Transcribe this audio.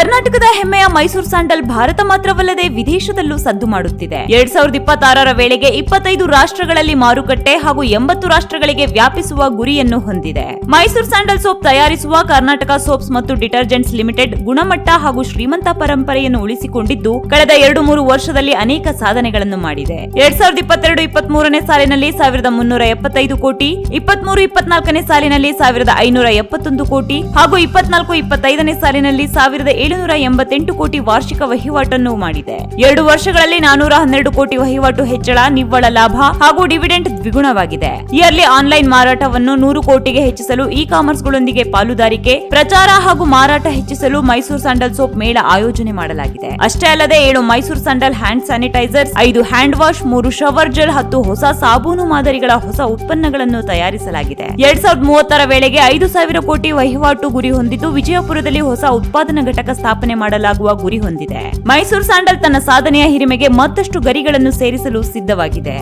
ಕರ್ನಾಟಕದ ಹೆಮ್ಮೆಯ ಮೈಸೂರು ಸ್ಯಾಂಡಲ್ ಭಾರತ ಮಾತ್ರವಲ್ಲದೆ ವಿದೇಶದಲ್ಲೂ ಸದ್ದು ಮಾಡುತ್ತಿದೆ. ಎರಡ್ ಸಾವಿರದ ಇಪ್ಪತ್ತಾರರ ವೇಳೆಗೆ ಇಪ್ಪತ್ತೈದು ರಾಷ್ಟ್ರಗಳಲ್ಲಿ ಮಾರುಕಟ್ಟೆ ಹಾಗೂ ಎಂಬತ್ತು ರಾಷ್ಟ್ರಗಳಿಗೆ ವ್ಯಾಪಿಸುವ ಗುರಿಯನ್ನು ಹೊಂದಿದೆ. ಮೈಸೂರು ಸ್ಯಾಂಡಲ್ ಸೋಪ್ ತಯಾರಿಸುವ ಕರ್ನಾಟಕ ಸೋಪ್ಸ್ ಮತ್ತು ಡಿಟರ್ಜೆಂಟ್ಸ್ ಲಿಮಿಟೆಡ್ ಗುಣಮಟ್ಟ ಹಾಗೂ ಶ್ರೀಮಂತ ಪರಂಪರೆಯನ್ನು ಉಳಿಸಿಕೊಂಡಿದ್ದು, ಕಳೆದ ಎರಡು ಮೂರು ವರ್ಷದಲ್ಲಿ ಅನೇಕ ಸಾಧನೆಗಳನ್ನು ಮಾಡಿದೆ. ಎರಡ್ ಸಾವಿರದ ಇಪ್ಪತ್ತೆರಡು ಇಪ್ಪತ್ತ್ ಮೂರನೇ ಸಾಲಿನಲ್ಲಿ ಸಾವಿರದ ಮುನ್ನೂರ ಎಪ್ಪತ್ತೈದು ಕೋಟಿ, ಇಪ್ಪತ್ಮೂರು ಇಪ್ಪತ್ನಾಲ್ಕನೇ ಸಾಲಿನಲ್ಲಿ ಸಾವಿರದ ಐನೂರ ಎಪ್ಪತ್ತೊಂದು ಕೋಟಿ ಹಾಗೂ ಇಪ್ಪತ್ನಾಲ್ಕು ಇಪ್ಪತ್ತೈದನೇ ಸಾಲಿನಲ್ಲಿ ಸಾವಿರದ ಏಳುನೂರ ಎಂಬತ್ತೆಂಟು ಕೋಟಿ ವಾರ್ಷಿಕ ವಹಿವಾಟನ್ನು ಮಾಡಿದೆ. ಎರಡು ವರ್ಷಗಳಲ್ಲಿ ನಾನೂರ ಹನ್ನೆರಡು ಕೋಟಿ ವಹಿವಾಟು ಹೆಚ್ಚಳ, ನಿವ್ವಳ ಲಾಭ ಹಾಗೂ ಡಿವಿಡೆಂಟ್ ದ್ವಿಗುಣವಾಗಿದೆ. ಇಯರ್ಲಿ ಆನ್ಲೈನ್ ಮಾರಾಟವನ್ನು ನೂರು ಕೋಟಿಗೆ ಹೆಚ್ಚಿಸಲು ಇ ಕಾಮರ್ಸ್ಗಳೊಂದಿಗೆ ಪಾಲುದಾರಿಕೆ, ಪ್ರಚಾರ ಹಾಗೂ ಮಾರಾಟ ಹೆಚ್ಚಿಸಲು ಮೈಸೂರು ಸ್ಯಾಂಡಲ್ ಸೋಪ್ ಮೇಳ ಆಯೋಜನೆ ಮಾಡಲಾಗಿದೆ. ಅಷ್ಟೇ ಅಲ್ಲದೆ ಏಳು ಮೈಸೂರು ಸ್ಯಾಂಡಲ್ ಹ್ಯಾಂಡ್ ಸ್ಯಾನಿಟೈಸರ್ಸ್, ಐದು ಹ್ಯಾಂಡ್ ವಾಶ್ ಮೂರು ಶವರ್ ಜೆಲ್, ಹತ್ತು ಹೊಸ ಸಾಬೂನು ಮಾದರಿಗಳ ಹೊಸ ಉತ್ಪನ್ನಗಳನ್ನು ತಯಾರಿಸಲಾಗಿದೆ. ಎರಡ್ ಸಾವಿರದ ಮೂವತ್ತರ ವೇಳೆಗೆ ಐದು ಸಾವಿರ ಕೋಟಿ ವಹಿವಾಟು ಗುರಿ ಹೊಂದಿದ್ದು ವಿಜಯಪುರದಲ್ಲಿ ಹೊಸ ಉತ್ಪಾದನಾ ಘಟಕ ಸ್ಥಾಪನೆ ಮಾಡಲಾಗುವ ಗುರಿ ಹೊಂದಿದೆ. ಮೈಸೂರು ಸ್ಯಾಂಡಲ್ ತನ್ನ ಸಾಧನೆಯ ಹಿರಿಮೆಗೆ ಮತ್ತಷ್ಟು ಗರಿಗಳನ್ನು ಸೇರಿಸಲು ಸಿದ್ಧವಾಗಿದೆ.